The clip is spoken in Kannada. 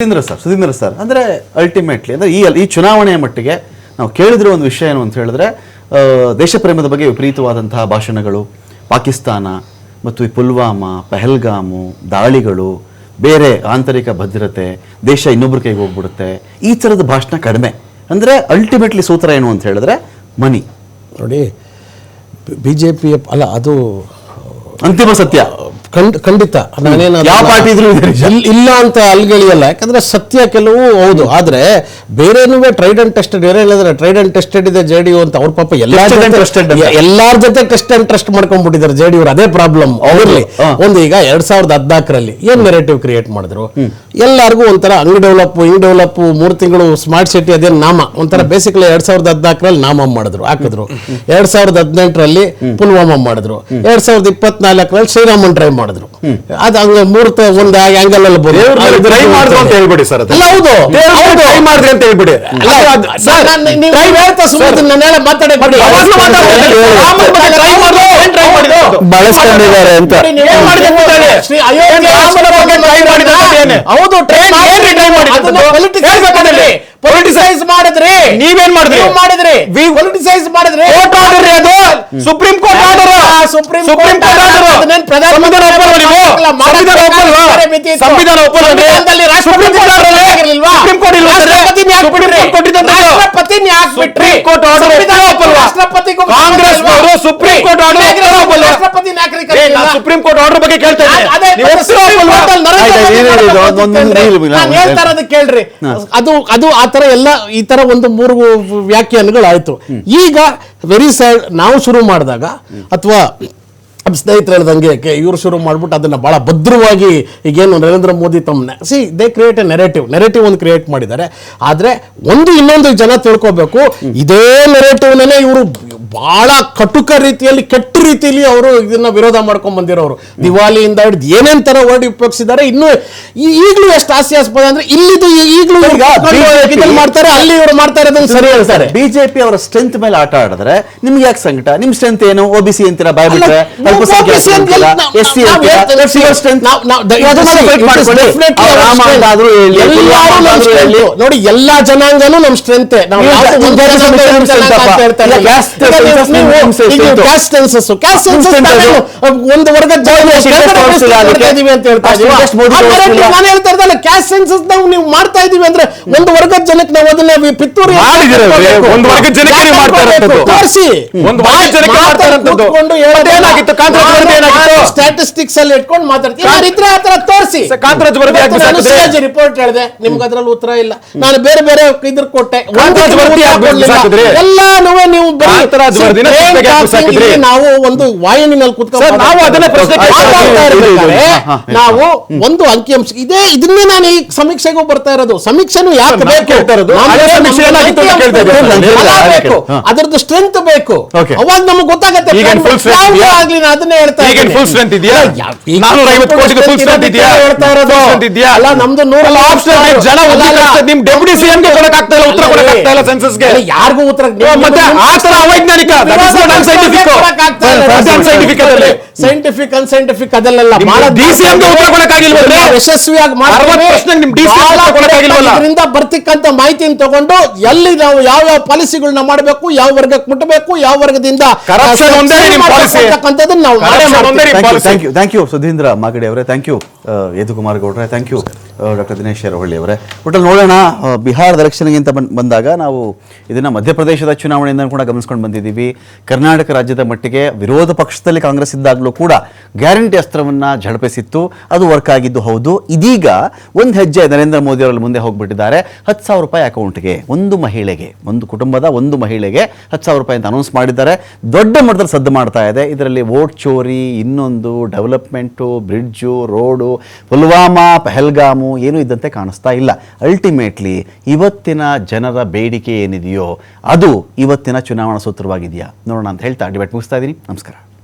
ಸುಧೀಂದ್ರ ಸರ್ ಸುಧೀಂದ್ರ ಸರ್ ಅಂದರೆ ಅಲ್ಟಿಮೇಟ್ಲಿ ಅಂದರೆ ಈ ಈ ಚುನಾವಣೆಯ ಮಟ್ಟಿಗೆ ನಾವು ಕೇಳಿದಿರೋ ಒಂದು ವಿಷಯ ಏನು ಅಂತ ಹೇಳಿದ್ರೆ ದೇಶ ಪ್ರೇಮದ ಬಗ್ಗೆ ವಿಪರೀತವಾದಂತಹ ಭಾಷಣಗಳು ಪಾಕಿಸ್ತಾನ ಮತ್ತು ಈ ಪುಲ್ವಾಮಾ ಪಹಲ್ಗಾಮು ದಾಳಿಗಳು ಬೇರೆ ಆಂತರಿಕ ಭದ್ರತೆ ದೇಶ ಇನ್ನೊಬ್ಬರ ಕೈಗೆ ಹೋಗ್ಬಿಡುತ್ತೆ ಈ ಥರದ ಭಾಷಣ ಕಡಿಮೆ. ಅಂದರೆ ಅಲ್ಟಿಮೇಟ್ಲಿ ಸೂತ್ರ ಏನು ಅಂತ ಹೇಳಿದ್ರೆ ಮನಿ. ನೋಡಿ ಬಿ ಜೆ ಪಿ ಅಲ್ಲ ಅದು ಅಂತಿಮ ಸತ್ಯ. ಖಂಡ್ ಖಂಡಿತ. ನಾನೇನು ಯಾವ ಪಾರ್ಟಿ ಇದ್ರೂ ಇದೆ ನಿಜ. ಇಲ್- ಇಲ್ಲ ಅಂತ ಅಲ್ಗಳಿಯಲ್ಲ ಯಾಕಂದ್ರೆ ಸತ್ಯ ಕೆಲವು ಹೌದು. ಆದ್ರೆ ಬೇರೆನೂ ಟ್ರೈಡ್ ಅಂಡ್ ಟೆಸ್ಟೆಡ್ ಬೇರೆ ಹೇಳಿದ್ರೆ ಟ್ರೈಡ್ ಅಂಡ್ ಟೆಸ್ಟೆಡ್ ಇದೆ ಜೆ ಡಿ ಅಂತ ಅವ್ರ ಪಾಪ ಎಲ್ಲ. ಎಲ್ಲಾರ ಜೊತೆ ಟೆಸ್ಟ್ ಅಂಡ್ ಟ್ರಸ್ಟ್ ಮಾಡ್ಕೊಂಡ್ಬಿಟ್ಟಿದ್ದಾರೆ ಜೆ ಡಿ ಅದೇ ಪ್ರಾಬ್ಲಮ್ ಅವ್ರಲ್ಲಿ. ಒಂದು ಈಗ ಎರಡ್ ಸಾವಿರದ ಹದ್ನಾಲ್ಕರಲ್ಲಿ ಏನ್ ನೆರೇಟಿವ್ ಕ್ರಿಯೇಟ್ ಮಾಡಿದ್ರು? ಎಲ್ಲಾರ್ಗು ಒಂಥರ ಅಂಗ್ ಡೆವಲಪ್ ಹಿಂಗ್ ಡೆವಲಪ್ ಮೂರ್ ತಿಂಗಳು ಸ್ಮಾರ್ಟ್ ಸಿಟಿ ಅದೇ ನಾಮ. ಒಂಥರ ಬೇಸಿಕಲಿ ಎರಡ್ ಸಾವಿರದ ಹದ್ನಾಲ್ಕರಲ್ಲಿ ನಾಮ ಮಾಡಿದ್ರು ಹಾಕಿದ್ರು. ಎರಡ್ ಸಾವಿರದ ಹದಿನೆಂಟರಲ್ಲಿ ಪುಲ್ವಾಮಾ ಮಾಡಿದ್ರು. ಎರಡ್ ಸಾವಿರದ ಇಪ್ಪತ್ನಾಲ್ಕರಲ್ಲಿ ಶ್ರೀರಾಮನ್ ಟ್ರೈ ಮಾಡಿದ್ರು. ಅದು ಹಂಗ ಮೂರ್ತ ಒಂದ್ ಆಂಗಲ್ ಅಲ್ಲಿ ಬಂತು. ಅದು ಟ್ರೈ ಮಾಡಿದ್ರು ಅಂತ ಹೇಳ್ಬಿಡಿ ಸರ್ ಅಲ್ಲ, ಹೌದು. ಹೌದು. ಟ್ರೈ ಮಾಡಿದ್ರಿ ಅಂತ ಹೇಳ್ಬಿಡಿ? ಬಳಸ್ಕೊಂಡಿದ್ದಾರೆ ಅಂತ. ಹೌದು ಟ್ರೈ ಮಾಡಿ? ಪೊಲಿಟಿಸೈಸ್ ಮಾಡಿದ್ರಿ ನೀವೇನ್ ಮಾಡಿದ್ರಿ? ಮಾಡಿದ್ರಿ? ಪೊಲಿಟಿಸೈಸ್ ಮಾಡಿದ್ರಿ ಕೋರ್ಟ್ ಆರ್ಡರ್ ಅದು? Supreme court order supreme supreme court order ಅದನ್ನೇನ್ ಪ್ರಧಾನ ಸಂವಿಧಾನ ಒಪ್ಪಲ್ವಾ ನೀವು? ಸಂವಿಧಾನ ಒಪ್ಪಲ್ಲ ಸುಪ್ರೀಂ ಕೋರ್ಟ್ ಆರ್ಡರ್ ಆಗಿರ್ಲಿಲ್ವಾ? ಸುಪ್ರೀಂ ಕೋರ್ಟ್ ಇಲ್ಲ ರಾಷ್ಟ್ರಪತಿ ನ್ಯಾಯ ಸುಪ್ರೀಂ ಕೊಟ್ಟಿದ್ದಂತ ರಾಷ್ಟ್ರಪತಿ ನ್ಯಾಯ ಬಿಟ್ರಿ? ಕೋರ್ಟ್ ಆರ್ಡರ್ ಸಂವಿಧಾನ ಒಪ್ಪಲ್ಲ ರಾಷ್ಟ್ರಪತಿ ಕಾಂಗ್ರೆಸ್ ಅವರು ಸುಪ್ರೀಂ ಕೋರ್ಟ್ ಆರ್ಡರ್ ನಾನು ಸುಪ್ರೀಂ ಕೋರ್ಟ್ ಆರ್ಡರ್ ಬಗ್ಗೆ ಕೇಳ್ತಾ ಒಂದು- ಕೇಳ್ರಿ. ಅದು ಅದು ಆ ತರ ಎಲ್ಲ ಈ ತರ ಒಂದು ಮೂರು ವ್ಯಾಖ್ಯಾನಗಳಾಯ್ತು. ಈಗ ವೆರಿ ಸ್ಯಾಡ್ ನಾವು ಶುರು ಮಾಡಿದಾಗ ಅಥವಾ ಸ್ನೇಹಿತರು ಹೇಳ್ದಂಗೆ ಇವರು ಶುರು ಮಾಡ್ಬಿಟ್ಟು ಅದನ್ನ ಬಹಳ ಭದ್ರವಾಗಿ ಈಗೇನು Narendra Modi ತಮ್ಮನೆ see they create a narrative narrative ಒಂದು ಕ್ರಿಯೇಟ್ ಮಾಡಿದ್ದಾರೆ. ಆದ್ರೆ ಒಂದು ಇನ್ನೊಂದು ಜನ ತಿಳ್ಕೊಬೇಕು. ಇದೇ ನೆರೇಟಿವ್ನೇ ಇವರು ಬಹಳ ಕಟುಕ ರೀತಿಯಲ್ಲಿ ಕೆಟ್ಟ ರೀತಿಯಲ್ಲಿ ಅವರು ಇದನ್ನ ವಿರೋಧ ಮಾಡ್ಕೊಂಡ್ ಬಂದಿರೋರು ದಿವಾಲಿಯಿಂದ ಹಿಡಿದು ಏನೇನ್ ತರ ವರ್ಡ್ ಉಪಯೋಗಿಸಿದ್ದಾರೆ ಇನ್ನು ಈಗಲೂ ಎಷ್ಟು ಹಾಸ್ಯಾಸ್ಪದ ಅಂದ್ರೆ ಇಲ್ಲಿದು ಈಗಲೂ ಮಾಡ್ತಾರೆ ಅಲ್ಲಿ ಇವರು ಮಾಡ್ತಾರೆ ಅದನ್ನು ಸರಿ ಹೇಳ್ತಾರೆ ಬಿಜೆಪಿ ಅವರ ಸ್ಟ್ರೆಂತ್ ಮೇಲೆ ಆಟ ಆಡಿದ್ರೆ ನಿಮ್ಗೆ ಯಾಕೆ ಸಂಕಟ ನಿಮ್ ಸ್ಟ್ರೆಂತ್ ಏನು ಒಬಿಸಿ ಅಂತೀರಾ ಬಾಯ್ ಅಲ್ಲ, ಬಿಟ್ರೆ ಅಂತ ಎಲ್ಲ ನಾವು- ಎಸ್ ಸಿ ನಾವು ಹೇಳ್ತೇವೆ. ನಾವು- ನಾವು- ದ- ಅದನ್ನ it is- fight it is ಮಾಡ್ಕೊಳ್ಳಿ. definitely ಅವ್ರು our ರಾಮ strength. ಅಂತಾದ್ರೂ ಹೇಳಿ, ಎಲ್ಲರೂ ಪುಲ್ವಾಮಾ ನಮ್ಮ ಅಂತಾದ್ರೂ strength. ಹೇಳಿ. ನೋಡಿ ಎಲ್ಲಾ ಜನಾಂಗನೂ ನಮ್ ಸ್ಟ್ರೆಂತ್ ನಾವು ನೀವು ಯಾವ್ದು ನಿಮ್ಮ ಒಂದು ವರ್ಗದ ಆ. ನಾನು ಹೇಳ್ತಾ ಇದ್ದಲ್ಲ ಕ್ಯಾಸ್ಟ್ ಸೆನ್ಸಸ್ ನಾವು ನೀವು ಮಾಡ್ತಾ ಇದೀವಿ ಅಂದ್ರೆ ಒಂದು ವರ್ಗದ ಜನಕ್ಕೆ ನಾವು ಅದನ್ನ ಪಿತ್ತೂರಿ? ಒಂದು ವರ್ಗದ ಜನಕ್ಕೆ ನೀವು ಮಾಡ್ತಾ. ತೋರಿಸಿ. ಒಂದು ವರ್ಗದ ಜನಕ್ಕೆ ಮಾಡ್ತಾ. ಮತ್ತೆ ಏನಾಗಿತ್ತು? ಕಾಂತರಾಜ್ ವರದಿ ಏನಾಗಿತ್ತು? ಸ್ಟ್ಯಾಟಿಸ್ಟಿಕ್ಸ್ ಅಲ್ಲಿ ಇಟ್ಕೊಂಡು ಮಾತಾಡ್ತೀವಿ. ನಾನು ಇದ್ರೆ ಆ ತರ ತೋರಿಸಿ. ಕಾಂತರಾಜ್ ವರದಿ ಯಾಕೆ ರಿಪೋರ್ಟ್ ಹೇಳಿದೆ. ನಿಮ್ಗೆ ಅದ್ರಲ್ಲಿ ಉತ್ತರ ಇಲ್ಲ. ನಾನು ಬೇರೆ ಬೇರೆ ಇದ್ರ ಕೊಟ್ಟೆ? ಎಲ್ಲಾನೂ ನೀವು ಬರೀ ವರದಿನ? ಇಲ್ಲಿ ನಾವು ಒಂದು ಕುತ್ಕೊಂಡು ನಾವು ಅದನ್ನೇ ಪ್ರಶ್ನೆ. ನಾವು ಒಂದು ಅಂಕಿಅಂಶ ಇದೇ ಇದನ್ನೇ ನಾನು ಈ ಸಮೀಕ್ಷೆಗೂ ಬರ್ತಾ ಇರೋದು ಸಮೀಕ್ಷೆನು ಯಾಕೆ ಬೇಕು ಫಲ. ಅದರದ್ದು ಸ್ಟ್ರೆಂತ್ ಬೇಕು ಅವಾಗ ನಮಗೆ ಗೊತ್ತಾಗತ್ತೆ ಆಗ್ಲಿ ನಾನು ಅದನ್ನೇ ಹೇಳ್ತಾ ಇದ್ದೀನಿ. strength ಇದೆಯಾ? ನಾನೂರ ಐವತ್ತು ಕೋಟಿಗೆ? ಹೇಳ್ತಾ ಇರೋದು ಇದೆಯಾ? ಅಲ್ಲ ನಮ್ದು ಜನ. ನಿಮ್ ಡೆಪ್ಯೂಟಿ ಸಿಎಂ ಗೆ ಇಲ್ಲ, ಉತ್ತರ ಇಲ್ಲ ಗೆ. ಯಾರಿಗೂ ಉತ್ತರ ಮತ್ತೆ ಆ ತರ ಅವೈಜ್ಞಾನಿಕ that is not unscientific. Scientific unscientific ಅದೆಲ್ಲ? ಯಶಸ್ವಿಯಾಗಿ ಇದರಿಂದ ಬರ್ತಕ್ಕಂಥ ಮಾಹಿತಿನ ತಗೊಂಡು ಎಲ್ಲಿ ನಾವು ಯಾವ ಯಾವ ಪಾಲಿಸಿಗಳನ್ನ ಮಾಡಬೇಕು ಯಾವ ವರ್ಗಕ್ಕೆ ಮುಟ್ಟಬೇಕು ಯಾವ ವರ್ಗದಿಂದ. Thank you thank you Sudhindra Magadi ಅವರೇ. ಥ್ಯಾಂಕ್ ಯು ಯದುಕುಮಾರ್ ಗೌಡ್ರೆ. Thank you doctor Dinesh Sharavalli ಅವರೇ. ಒಟ್ಟಲ್ಲಿ ನೋಡೋಣ ಬಿಹಾರದ ರಕ್ಷಣೆಗಿಂತ ಅಂತ ಬಂದಾಗ ನಾವು ಇದನ್ನ ಮಧ್ಯಪ್ರದೇಶದ ಚುನಾವಣೆಯಿಂದ ಕೂಡ ಗಮನಿಸ್ಕೊಂಡು ಬಂದಿದ್ದೀವಿ. ಕರ್ನಾಟಕ ರಾಜ್ಯದ ಮಟ್ಟಿಗೆ ವಿರೋಧ ಪಕ್ಷದಲ್ಲಿ ಕಾಂಗ್ರೆಸ್ ಇದ್ದಾಗಲೂ ಕೂಡ ಗ್ಯಾರಂಟಿ ಅಸ್ತ್ರವನ್ನು ಝಳಪಿಸಿತ್ತು ಅದು ವರ್ಕ್ ಆಗಿದ್ದು ಹೌದು. ಇದೀಗ ಒಂದು ಹೆಜ್ಜೆ ನರೇಂದ್ರ ಮೋದಿ ಅವರಲ್ಲಿ ಮುಂದೆ ಹೋಗ್ಬಿಟ್ಟಿದ್ದಾರೆ. ಹತ್ತು ಸಾವಿರ ರೂಪಾಯಿ ಅಕೌಂಟ್ಗೆ ಒಂದು ಮಹಿಳೆಗೆ, ಒಂದು ಕುಟುಂಬದ ಒಂದು ಮಹಿಳೆಗೆ ಹತ್ತು ಸಾವಿರ ರೂಪಾಯಿ ಅಂತ ಅನೌನ್ಸ್ ಮಾಡಿದ್ದಾರೆ. ದೊಡ್ಡ ಮಟ್ಟದಲ್ಲಿ ಸದ್ದು ಮಾಡ್ತಾ ಇದೆ. ಇದರಲ್ಲಿ ವೋಟ್ ಚೋರಿ, ಇನ್ನೊಂದು development, bridge, road, Pulwama, Pahalgam ಏನೂ ಇದ್ದಂತೆ ಕಾಣಿಸ್ತಾ ಇಲ್ಲ. ಅಲ್ಟಿಮೇಟ್ಲಿ ಇವತ್ತಿನ ಜನರ ಬೇಡಿಕೆ ಏನಿದೆಯೋ ಅದು ಇವತ್ತಿನ ಚುನಾವಣಾ ಸೂತ್ರವಾಗಿದೆಯಾ? ನೋಡೋಣ ಅಂತ ಹೇಳ್ತಾ ಡಿಬೇಟ್ ಮುಗಿಸ್ತಾ ಇದ್ದೀನಿ. ನಮಸ್ಕಾರ.